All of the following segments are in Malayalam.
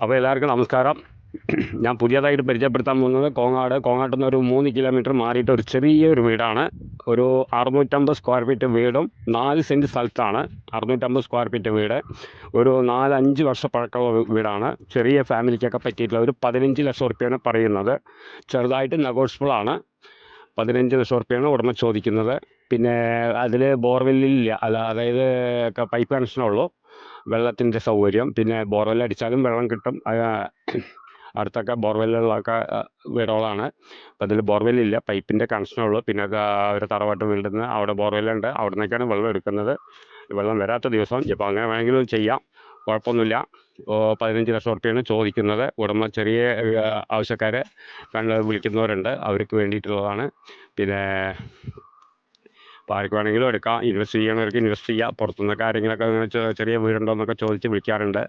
അപ്പോൾ എല്ലാവർക്കും നമസ്കാരം. ഞാൻ പുതിയതായിട്ട് പരിചയപ്പെടുത്താൻ പോകുന്നത് കോങ്ങാട്. കോങ്ങാട്ടിൽ നിന്ന് ഒരു മൂന്ന് കിലോമീറ്റർ മാറിയിട്ട് ഒരു ചെറിയൊരു വീടാണ്. ഒരു അറുന്നൂറ്റമ്പത് സ്ക്വയർ ഫീറ്റ് വീടും നാല് സെന്റ് സ്ഥലത്താണ് അറുന്നൂറ്റമ്പത് സ്ക്വയർ ഫീറ്റ് വീട്. ഒരു നാലഞ്ച് വർഷ പഴക്കമുള്ള വീടാണ്. ചെറിയ ഫാമിലിക്കൊക്കെ പറ്റിയിട്ടുള്ള ഒരു പതിനഞ്ച് ലക്ഷം ഉറുപ്പ്യാണ് പറയുന്നത്. ചെറുതായിട്ട് നെഗോഷ്യബിളാണ്. പതിനഞ്ച് ലക്ഷം ഉറുപ്പ്യാണ് ഉടമ ചോദിക്കുന്നത്. പിന്നെ അതിൽ ബോർവെല്ലില്ല അല്ല അതായത് പൈപ്പ് കണക്ഷനുള്ളൂ വെള്ളത്തിന്റെ സൗകര്യം. പിന്നെ ബോർവെൽ അടിച്ചാലും വെള്ളം കിട്ടും. അടുത്തൊക്കെ ബോർവെല്ലുകളൊക്കെ വീടുകളാണ്. അപ്പം അതിൽ ബോർവെല്ലില്ല പൈപ്പിന്റെ കണക്ഷനുള്ളൂ പിന്നെ ഒരു തറവാട്ട് വീട് നിന്ന് അവിടെ ബോർവെല്ലുണ്ട് അവിടെ നിന്നൊക്കെയാണ് വെള്ളം എടുക്കുന്നത്. വെള്ളം വരാത്ത ദിവസം ഇപ്പോൾ അങ്ങനെ വേണമെങ്കിലും ചെയ്യാം. കുഴപ്പമൊന്നുമില്ല. പതിനഞ്ച് ലക്ഷം റുപ്യാണ് ചോദിക്കുന്നത്. ഉടമ ചെറിയ ആവശ്യക്കാരെ കണ്ട് വിളിക്കുന്നവരുണ്ട്. അവർക്ക് വേണ്ടിയിട്ടുള്ളതാണ്. പിന്നെ അപ്പോൾ ആർക്ക് വേണമെങ്കിലും എടുക്കാം. ഇൻവെസ്റ്റ് ചെയ്യണവർക്ക് ഇൻവെസ്റ്റ് ചെയ്യാം. പുറത്തുനിന്ന് കാര്യങ്ങളൊക്കെ അങ്ങനെ ചെറിയ വീടുണ്ടോ എന്നൊക്കെ ചോദിച്ച് വിളിക്കാറുണ്ട്.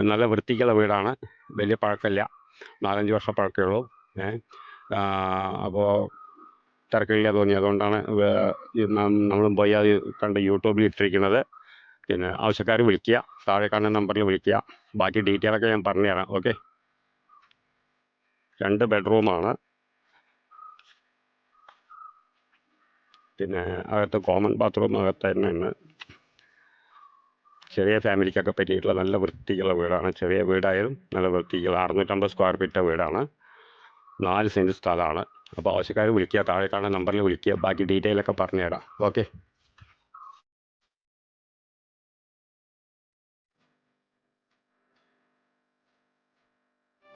നല്ല വൃത്തിക്കുള്ള വീടാണ്. വലിയ പഴക്കമില്ല. നാലഞ്ച് വർഷം പഴക്കമേ ഉള്ളൂ. ഏഹ് അപ്പോൾ തിരക്കില്ല തോന്നി. അതുകൊണ്ടാണ് നമ്മളും പോയി അത് കണ്ട് യൂട്യൂബിൽ ഇട്ടിരിക്കുന്നത്. പിന്നെ ആവശ്യക്കാർ വിളിക്കുക. താഴെ കാണുന്ന നമ്പറിൽ വിളിക്കുക. ബാക്കി ഡീറ്റെയിലൊക്കെ ഞാൻ പറഞ്ഞുതരാം. ഓക്കെ? രണ്ട് ബെഡ്റൂമാണ് പിന്നെ അകത്ത് കോമൺ ബാത്റൂം അകത്ത് തന്നെയാണ് ചെറിയ ഫാമിലിക്കൊക്കെ പറ്റിയിട്ടുള്ള നല്ല വൃത്തിയുള്ള വീടാണ്. ചെറിയ വീടായാലും നല്ല വൃത്തിയുള്ള അറുന്നൂറ്റമ്പത് സ്ക്വയർ ഫീറ്റ് വീടാണ്. നാല് സെന്റ് സ്ഥലമാണ്. അപ്പോൾ ആവശ്യക്കാർ വിളിക്കുക. താഴെ കാണുന്ന നമ്പറിൽ വിളിക്കുക. ബാക്കി ഡീറ്റെയിലൊക്കെ പറഞ്ഞുതരാം. ഓക്കെ